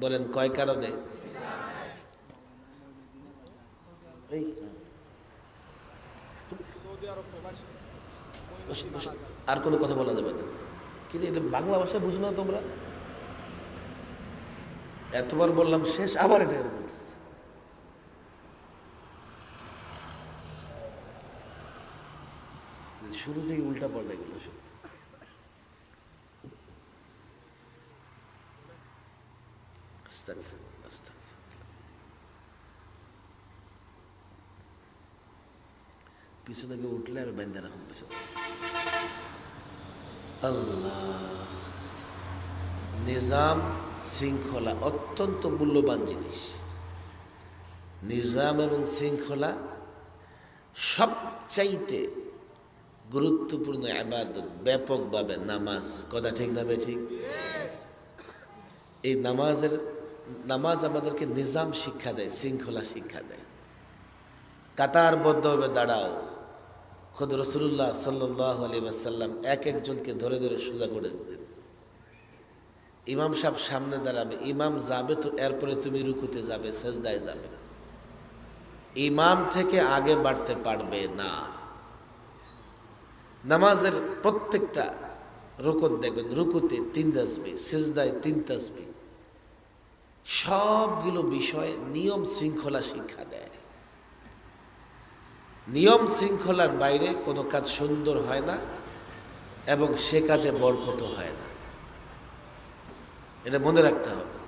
বলেন, কয় কারণে। আর কোনো কথা বলা যাবে না। কিন্তু এটা বাংলা ভাষা বুঝো না তোমরা। এতবার বললাম, শেষ আবার এটা শুরু থেকে উল্টা পাল্টা এগুলো সব। আস্তাগফিরুল্লাহ, আস্তাগফিরুল্লাহ। পিছনে কেউ উঠলে রাখুন আল্লাহ নিজাম শৃঙ্খলা অত্যন্ত মূল্যবান জিনিস নিজাম এবং শৃঙ্খলা সবচাইতে গুরুত্বপূর্ণ আবাদত ব্যাপকভাবে নামাজ কথা ঠিক না ঠিক? এই নামাজের নামাজ আমাদেরকে নিজাম শিক্ষা দেয়, শৃঙ্খলা শিক্ষা দেয়। কাতারবদ্ধভাবে দাঁড়াও। খোদ রসুল্লাহ সাল্লাহ আলী আসাল্লাম এক একজনকে ধরে ধরে সোজা করে দিতেন। ইমাম সাহেব সামনে দাঁড়াবে, ইমাম যাবে তো এরপরে তুমি রুকুতে যাবে, সেজদায় যাবে। ইমাম থেকে আগে বাড়তে পারবে না। নামাজের প্রত্যেকটা রুকন দেখবেন, রুকুতে তিন তাসবি, সেজদায় তিন তাসবি। সবগুলো বিষয় নিয়ম শৃঙ্খলা শিক্ষা দেয়। নিয়ম শৃঙ্খলার বাইরে কোনো কাজ সুন্দর হয় না এবং সে কাজে বরকত হয় না। এটা মনে রাখতে হবে।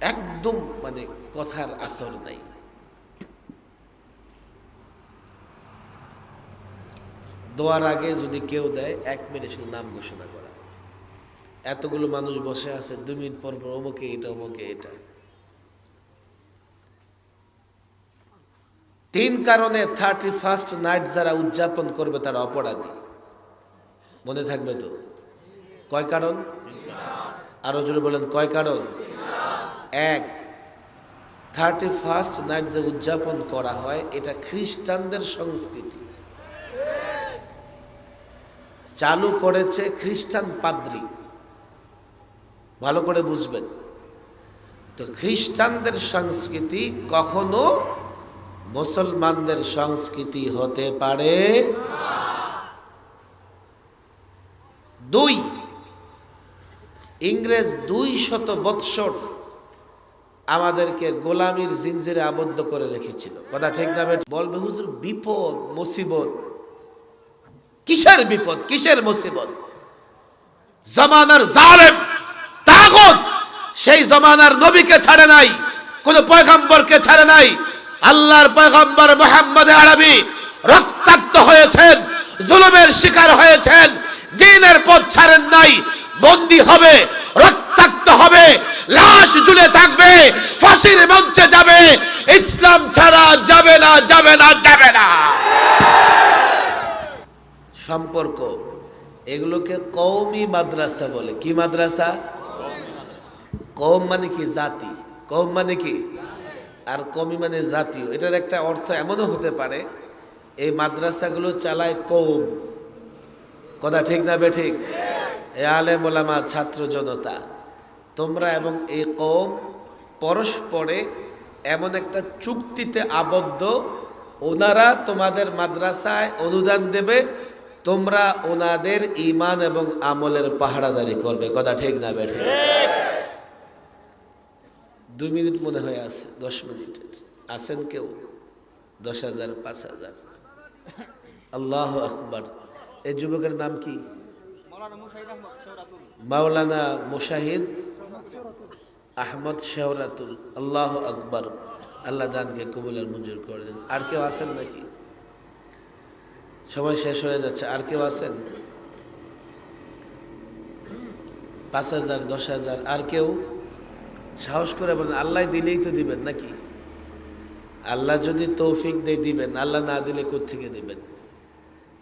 একদম মানে কথার আসর নাই। দোয়ার আগে যদি কেউ দেয়, এক মিনিট নাম ঘোষণা করা। এতগুলো মানুষ বসে আছে, দু মিনিট পর পর, অমুকে এটা অমুকে এটা। তিন কারণে থার্টি ফার্স্ট নাইট যারা উদযাপন করবে তারা অপরাধী। মনে থাকবে তো? কয় কারণ? আরও জোরে বলেন, কয় কারণ? এক থার্টি ফার্স্ট নাইট যে উদযাপন করা হয়, এটা খ্রিস্টানদের সংস্কৃতি। চালু করেছে খ্রিস্টান পাদ্রী। ভালো করে বুঝবেন। তো খ্রিস্টানদের সংস্কৃতি কখনো মুসলমানদের সংস্কৃতি হতে পারে দুই, ইংরেজ দুই শত বৎসর আমাদেরকে গোলামির জিনজিরে আবদ্ধ করে রেখেছিল। কথা ঠিক না? বলবে, হুজুর, বিপদ, মুসিবত। কিসের বিপদ? কিসের মুসিবত? জমানার জালেম। সেই জমানার নবীকে ছাড়ে নাই, কোন পয়গম্বরকে ছাড়ে নাই। আল্লাহর পয়গম্বর মোহাম্মদ আরবি রক্তাক্ত হয়েছেন, জুলুমের শিকার হয়েছেন, দিনের পথ ছাড়েন নাই, বন্দী হবে, রক্তাক্ত হবে, লাশ ঝুলে থাকবে, ফাঁসির মঞ্চে যাবে, ইসলাম ছাড়া যাবে না যাবে না যাবে না। সম্পর্ক, এগুলোকে কৌমি মাদ্রাসা বলে। কি মাদ্রাসা? কৌম মানে কি জাতি? কৌম মানে কি? আর কমি মানে জাতীয়। এটার একটা অর্থ এমনও হতে পারে, এই মাদ্রাসাগুলো চালায় কৌম। কথা ঠিক না বে ঠিক? এ আলে মোলামা ছাত্র জনতা, তোমরা এবং এই কৌম পরস্পরে এমন একটা চুক্তিতে আবদ্ধ, ওনারা তোমাদের মাদ্রাসায় অনুদান দেবে, তোমরা ওনাদের ইমান এবং আমলের পাহারাদারি করবে। কথা ঠিক না বে ঠিক? দুই মিনিট মনে হয় আছে, দশ মিনিটের। আছেন কেউ? দশ হাজার, পাঁচ হাজার। আল্লাহ আকবর। এই যুবকের নাম কি? মাওলানা মুশাহিদ আহমদ শেহরাতুল। আল্লাহ আকবর। আল্লাহ দানকে কবুলের মঞ্জুর করে দেন। আর কেউ আছেন নাকি? সময় শেষ হয়ে যাচ্ছে। আর কেউ আছেন? পাঁচ হাজার, দশ হাজার। আর কেউ? সাহস করে বলেন, আল্লাহ দিলেই তো দিবেন নাকি? আল্লাহ যদি তৌফিক দেয় দিবেন, আল্লাহ না দিলে থেকে দিবেন?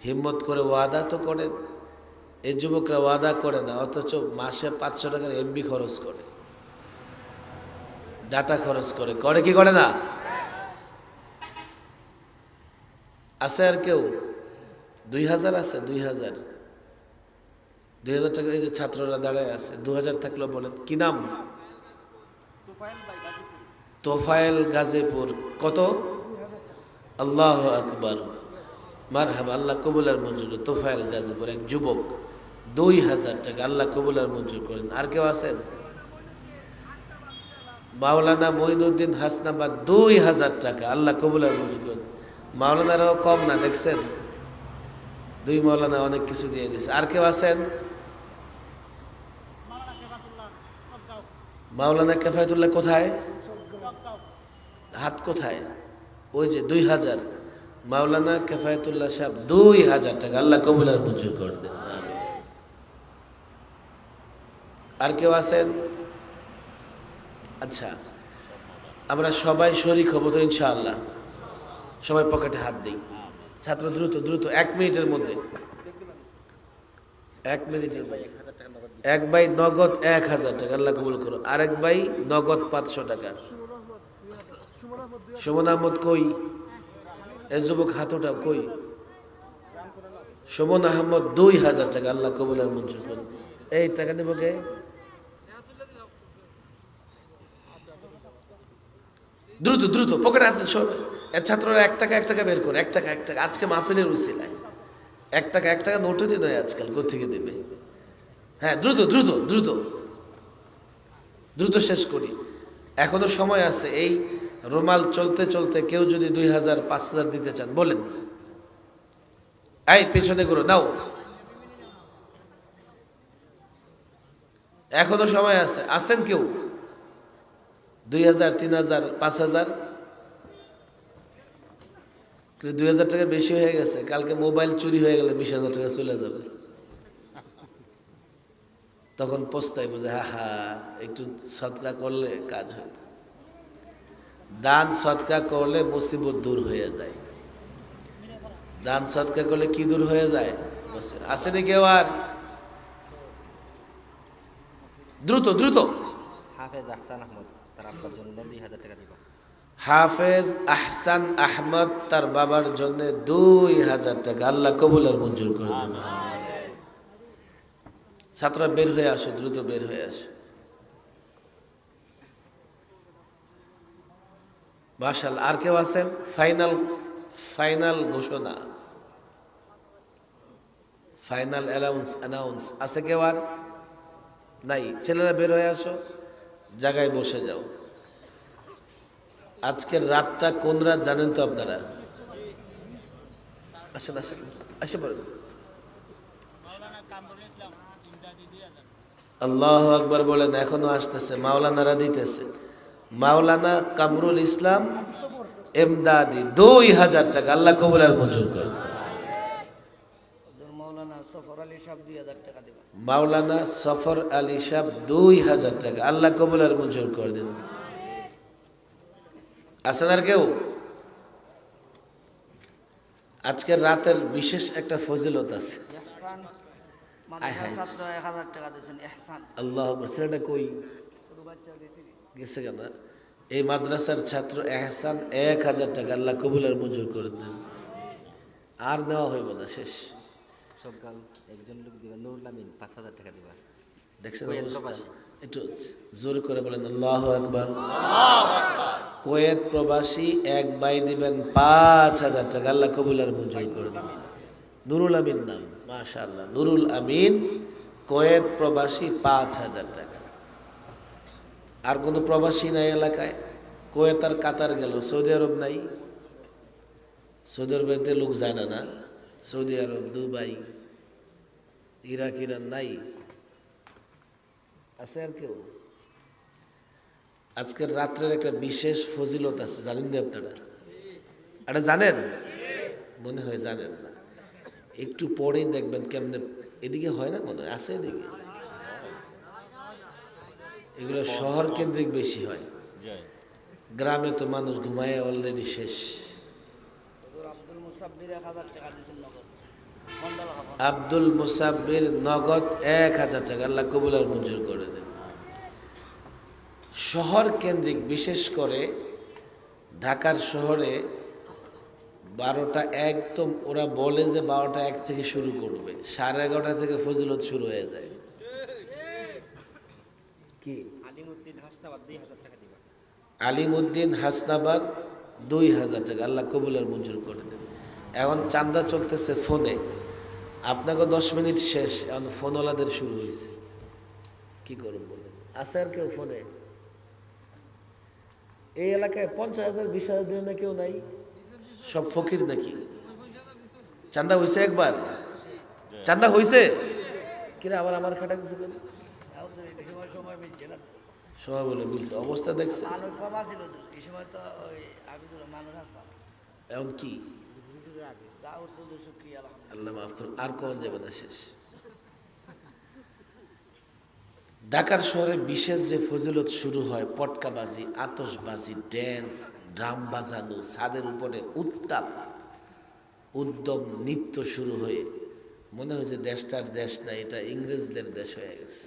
হিম্মত করে ওয়াদা তো করেন, এই যুবকরা ওয়াদা করে না, অথচ মাসে পাঁচশো টাকার এমবি খরচ করে। ডাটা খরচ করে করে কি করে না? আছে আর কেউ? দুই হাজার আছে, দুই হাজার। দুই হাজার টাকা, এই যে ছাত্ররা দাঁড়ায় আছে, দু হাজার থাকলেও বলেন, কি নাম? তোফায়েল গাজীপুর। কত? আল্লাহ আকবর। মার হাব আল্লাহ কবুলার মঞ্জুর করে তোফায়েল গাজীপুর, এক যুবক। দুই হাজার টাকা আল্লাহ কবুলার মঞ্জুর করেন। আর কেউ আছেন? মাওলানা মঈনুদ্দিন হাসনাবাদ, দুই হাজার টাকা আল্লাহ কবুলার মঞ্জুর করেন। মাওলানারাও কম না, দেখছেন? দুই মাওলানা অনেক কিছু দিয়ে দিয়েছে। আর কেউ আছেন? মাওলানা কেফায়তুল্লাহ কোথায়? হাত কোথায়? ওই যে দুই হাজার। মাওলানা কেফায়তুল্লাহ সাহেব, দুই হাজার টাকা। আল্লাহ কবুলার মঞ্জুর করে দেন। আর কেউ আছেন? আচ্ছা আমরা সবাই শরিক হব তো ইনশাআল্লাহ। সবাই পকেটে হাত দিই। ছাত্র, দ্রুত দ্রুত, এক মিনিটের মধ্যে। এক মিনিটের মধ্যে। এক বাই নগদ এক হাজার টাকা, আল্লাহ কবুল করো আরেক বাই নগদ পাঁচশো টাকা। সুমন আহমদ কই? এ যুবক হাতটা কই? সুমন আহমদ দুই হাজার টাকা, আল্লাহ কবুলের মঞ্জুর করুন এই টাকা দেবো কে? দ্রুত দ্রুত, পকেটে হাত ছাত্ররা এক টাকা এক টাকা বের করে, এক টাকা এক টাকা। আজকে মাহফিলের উচিলায় এক টাকা এক টাকা নোটও দিন আজকাল, কোথেকে দেবে? হ্যাঁ দ্রুত দ্রুত দ্রুত। দ্রুত শেষ করি। এখনও সময় আছে, এই রুমাল চলতে চলতে কেউ যদি দুই হাজার, পাঁচ হাজার দিতে চান, বলেন। এই, পেছনে করো নাও। এখনও সময় আছে, আছেন কেউ? দুই হাজার, তিন হাজার, পাঁচ হাজার? দুই হাজার টাকা বেশি হয়ে গেছে, কালকে মোবাইল চুরি হয়ে গেলে বিশ হাজার টাকা চলে যাবে। তখন পস্তায় বুঝে হা হা একটু সৎকা করলে কাজ হইত দান সৎকা করলে মুসিবত দূর হয়ে যায়। দান সৎকা করলে কি দূর হয়ে যায়? আসেনি কেউ আর? দ্রুত দ্রুত। হাফেজ আহসান আহমদ তার আব্বার জন্য দুই হাজার টাকা দিব। হাফেজ আহসান আহমদ তার বাবার জন্য দুই হাজার টাকা। আল্লাহ কবুলের মঞ্জুর করে দেন। ছাত্ররা বের হয়ে আসো, দ্রুত বের হয়ে আসো। মার্শাল আর কেউ আছেন ফাইনাল ফাইনাল ঘোষণা। Final announce announce. আছে কেউ আর? নাই। ছেলেরা বের হয়ে আসো, জায়গায় বসে যাও। আজকের রাতটা কোন রাত জানেন তো আপনারা? আসেন আসেন, আসে পড়েন। আল্লাহ আকবর বলেন এখনও আসতেছে মাওলানারা দিতেছে। মাওলানা কামরুল ইসলাম এমদাদি দুই হাজার টাকা। আল্লাহ কবুলার মঞ্জুর করে মৌলানা সফর আলী সাহেব দুই হাজার টাকা দেবেন। মাওলানা সফর আলী সাহ দুই হাজার টাকা। আল্লাহ কবুলার মঞ্জুর করে দিন। আছেন আর কেউ? আজকের রাতের বিশেষ একটা ফজিলত আছে এহসান আয় হায়। মাদ্রাসার ছাত্র এক হাজার টাকা দিয়েছেন এহসান। আল্লাহ ছেলেটা কই? ছোট বাচ্চা দিয়েছি গেছে কেন? এই মাদ্রাসার ছাত্র এহসান এক হাজার টাকা আল্লাহ কবুলের মঞ্জুর করে দেন। আর নেওয়া হইব না শেষ। একজন লোক দিবেন নুরুল আমিন পাঁচ হাজার টাকা দিবা। দেখছেন কোয়েত অবস্থা? প্রবাসী। একটু জোর করে বলেন আল্লাহ একবার কোয়েত প্রবাসী এক বাই দিবেন পাঁচ হাজার টাকা আল্লাহ কবুলের মঞ্জুর করে দেন। নুরুল আমিন নাম মাশা আল্লাহ নুরুল আমিন কোয়েত প্রবাসী পাঁচ হাজার টাকা। আর কোনো প্রবাসী নাই এলাকায়। কোয়েত আর কাতার গেল, সৌদি আরব নাই। সৌদি আরবেতে লোক যায় না। Saudi Arab, Dubai, Iraq, Iran নাই। আছে আর কেউ? আজকের রাত্রের একটা বিশেষ ফজিলত আছে, জানেন না আপনারা? এটা জানেন? মনে হয় জানেন। একটু পরেই দেখবেন কেমনে এদিকে হয় না মনে হয়? আছে এদিকে? এগুলো শহর কেন্দ্রিক বেশি হয়। গ্রামে তো মানুষ ঘুমায় অলরেডি শেষ। আব্দুল মুসাব্বির নগদ। এক হাজার টাকা। আল্লাহ কবুলার মঞ্জুর করে দেন। শহর কেন্দ্রিক বিশেষ করে ঢাকার শহরে বারোটা একদম ওরা বলে যে বারোটা এক থেকে শুরু করবে। সাড়ে এগারোটা থেকে ফজিলত শুরু হয়ে যায়। কি? আলিমুদ্দিন হাসনাবাদ দুই হাজার টাকা আল্লাহ কবুলের মঞ্জুর করে দেবে। এখন চান্দা চলতেছে ফোনে। আপনাকে দশ মিনিট শেষ। এখন ফোনওয়ালাদের শুরু হয়েছে কি করুন বলেন? আছে আর কেউ ফোনে? এই এলাকায় পঞ্চাশ হাজার বিশ হাজার দিন কেউ নাই? সব ফকির নাকি? চান্দা হয়েছে একবার? চান্দা হয়েছে কিরা আবার আমার খাটা কেন? না তো। সবাই বলে মিলছে অবস্থা দেখছে। এখন কি? আল্লাহ মাফ করুন আর কোন যাবে না শেষ। ঢাকার শহরে বিশেষ যে ফজিলত শুরু হয় পটকাবাজি আতশবাজি ড্যান্স ড্রাম বাজানো, ছাদের উপরে উত্তাল, উদ্যম, নৃত্য শুরু হয়ে, মনে হয় যে দেশটার দেশ না, এটা ইংরেজদের দেশ হয়ে গেছে।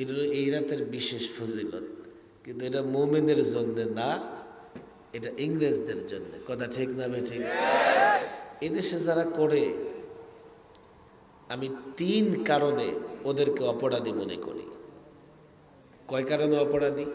এটা এই রাতের বিশেষ ফজিলত, কিন্তু এটা মোমেনের জন্য না, এটা ইংরেজদের জন্য। কথা ঠিক না বে ঠিক? এদেশে যারা করে, আমি তিন কারণে ওদেরকে অপরাধী মনে করি। কয় কারণে অপরাধী?